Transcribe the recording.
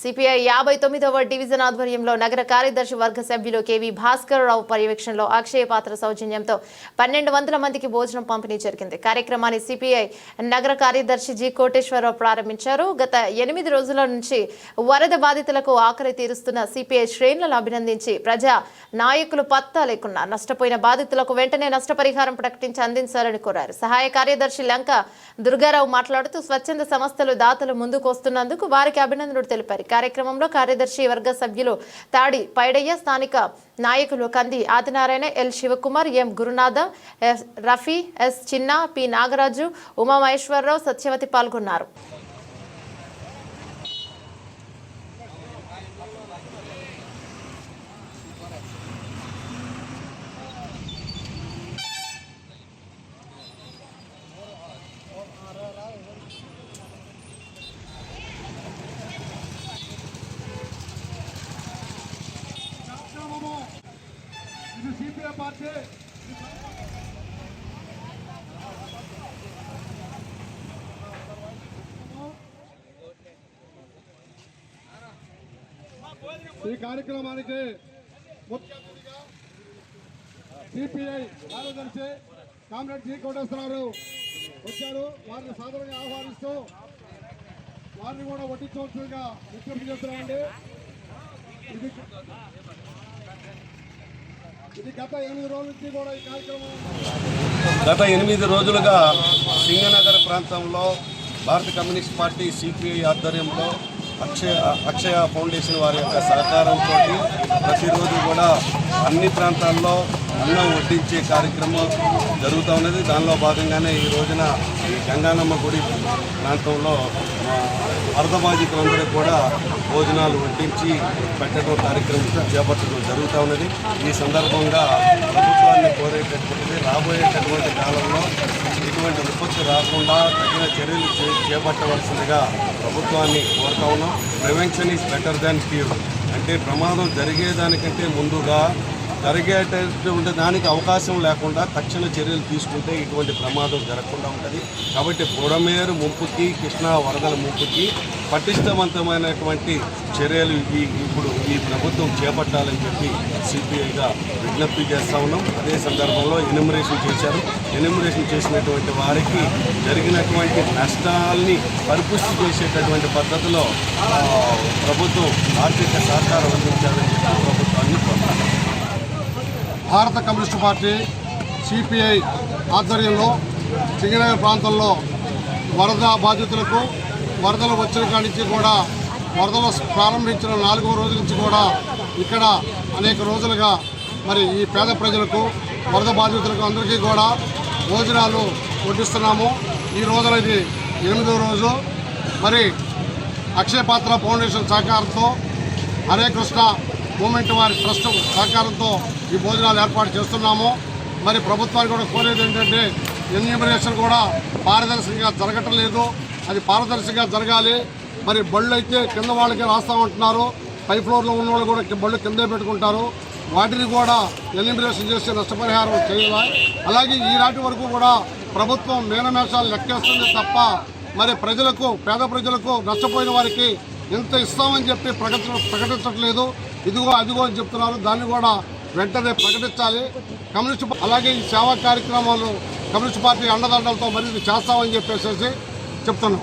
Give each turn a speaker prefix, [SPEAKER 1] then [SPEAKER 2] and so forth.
[SPEAKER 1] CPI యాభై తొమ్మిదవ division ఆధ్వర్యంలో నగర కార్యదర్శి వర్గ సభ్యులు కేవీ భాస్కర్ రావు పర్యవేక్షణలో అక్షయ పాత్ర సౌజన్యంతో పన్నెండు వందల మందికి భోజనం పంపిణీ జరిగింది. కార్యక్రమాన్ని సిపిఐ నగర కార్యదర్శి జి కోటేశ్వరరావు ప్రారంభించారు. గత ఎనిమిది రోజుల నుంచి వరద బాధితులకు ఆకలి తీరుస్తున్న సిపిఐ శ్రేణులను అభినందించి ప్రజా నాయకులు పత్తా లేకుండా నష్టపోయిన బాధితులకు వెంటనే నష్టపరిహారం ప్రకటించి అందించాలని కోరారు. సహాయ కార్యదర్శి లంక దుర్గారావు మాట్లాడుతూ స్వచ్ఛంద సంస్థలు దాతలు ముందుకు వస్తున్నందుకు వారికి అభినందనలు తెలిపారు. కార్యక్రమంలో కార్యదర్శి వర్గ సభ్యులు తాడి పైడయ్య స్థానిక నాయకులు Kandi Adinarayana L Sivakumar M Gurunatha S Rafi S Chinna P Nagaraju Umamaheswararao Satyavathi పాల్గొన్నారు.
[SPEAKER 2] పార్టీ ఈ కార్యక్రమానికి ముఖ్య అతిథిగా సిపిఐ కార్యదర్శి కామ్రేడ్ జి కోటేశ్వరరావు వచ్చారు. వారిని సాధారణంగా ఆహ్వానిస్తూ వారిని కూడా వడ్డించవలసిందిగా విజ్ఞప్తి చేస్తున్నామండి. ఇది గత ఎనిమిది
[SPEAKER 3] గత ఎనిమిది రోజులుగా సింగనగర్ ప్రాంతంలో భారత కమ్యూనిస్ట్ పార్టీ సిపిఐ ఆధ్వర్యంలో అక్షయ అక్షయ ఫౌండేషన్ వారి యొక్క సహకారంతో ప్రతిరోజు కూడా అన్ని ప్రాంతాల్లో అన్నం వడ్డించే కార్యక్రమం జరుగుతూ ఉన్నది. దానిలో భాగంగానే ఈ రోజున ఈ గంగానమ్మ గుడి ప్రాంతంలో ఆ, వరద బాధితులందరూ కూడా భోజనాలు వడ్డించి పెట్టడం కార్యక్రమం చేపట్టడం జరుగుతూ ఉన్నది. ఈ సందర్భంగా ప్రభుత్వాన్ని కోరేటటువంటిది రాబోయేటటువంటి కాలంలో ఇటువంటి విపత్తు రాకుండా తగిన చర్యలు చే- చేపట్టవలసిందిగా ప్రభుత్వాన్ని కోరుతా ఉన్నాం. Prevention is better than cure అంటే ప్రమాదం జరిగేదానికంటే ముందుగా జరిగేటటువంటి దానికి అవకాశం లేకుండా తక్షణ చర్యలు తీసుకుంటే ఇటువంటి ప్రమాదం జరగకుండా ఉంటుంది. కాబట్టి బుడమేరు ముంపుకి కృష్ణా వరదల ముంపుకి పటిష్టవంతమైనటువంటి చర్యలు ఈ ఇప్పుడు ఈ ప్రభుత్వం చేపట్టాలని చెప్పి సిపిఐగా విజ్ఞప్తి చేస్తా ఉన్నాం. అదే సందర్భంలో ఎనిమరేషన్ చేశారు. ఎనిమరేషన్ చేసినటువంటి వారికి జరిగినటువంటి నష్టాల్ని పరిపుష్టి చేసేటటువంటి పద్ధతిలో ప్రభుత్వం ఆర్థిక సహకారం అందించాలని
[SPEAKER 2] భారత కమ్యూనిస్టు పార్టీ సిపిఐ ఆధ్వర్యంలో సింగనగర్ ప్రాంతంలో వరద బాధితులకు వరదలు వచ్చిన కాడి నుంచి కూడా వరదలు ప్రారంభించిన నాలుగో రోజు నుంచి కూడా ఇక్కడ అనేక రోజులుగా మరి ఈ పేద ప్రజలకు వరద బాధితులకు అందరికీ కూడా భోజనాలు వడ్డిస్తున్నాము. ఈ రోజున ఇది ఎనిమిదో రోజు. మరి అక్షయపాత్ర ఫౌండేషన్ సహకారంతో హరే కృష్ణ మూమెంట్ వారి ట్రస్ట్ సహకారంతో ఈ భోజనాలు ఏర్పాటు చేస్తున్నాము. మరి ప్రభుత్వానికి కూడా కోరేది ఏంటంటే ఎన్యూమినేషన్ కూడా పారదర్శకంగా జరగటం లేదు. అది పారదర్శకంగా జరగాలి. మరి బళ్ళు అయితే కింద వాళ్ళకి రాస్తామంటున్నారు పై ఫ్లోర్లో ఉన్న వాళ్ళు కూడా బళ్ళు కిందే పెట్టుకుంటారు. వాటిని కూడా ఎలిమినేషన్ చేసి నష్టపరిహారం చేయాలి అలాగే ఈనాటి వరకు కూడా ప్రభుత్వం మేనమేషాలు లెక్కేస్తుంది తప్ప మరి ప్రజలకు పేద ప్రజలకు నష్టపోయిన వారికి ఇంత ఇస్తామని చెప్పి ప్రకటన ప్రకటించట్లేదు. ఇదిగో అదిగో అని చెప్తున్నారు. దాన్ని కూడా వెంటనే ప్రకటించాలి. కమ్యూనిస్ట్ అలాగే ఈ సేవా కార్యక్రమాలు కమ్యూనిస్ట్ పార్టీ అండదండలతో మరింత చేస్తామని చెప్పేసి చెప్తున్నాం.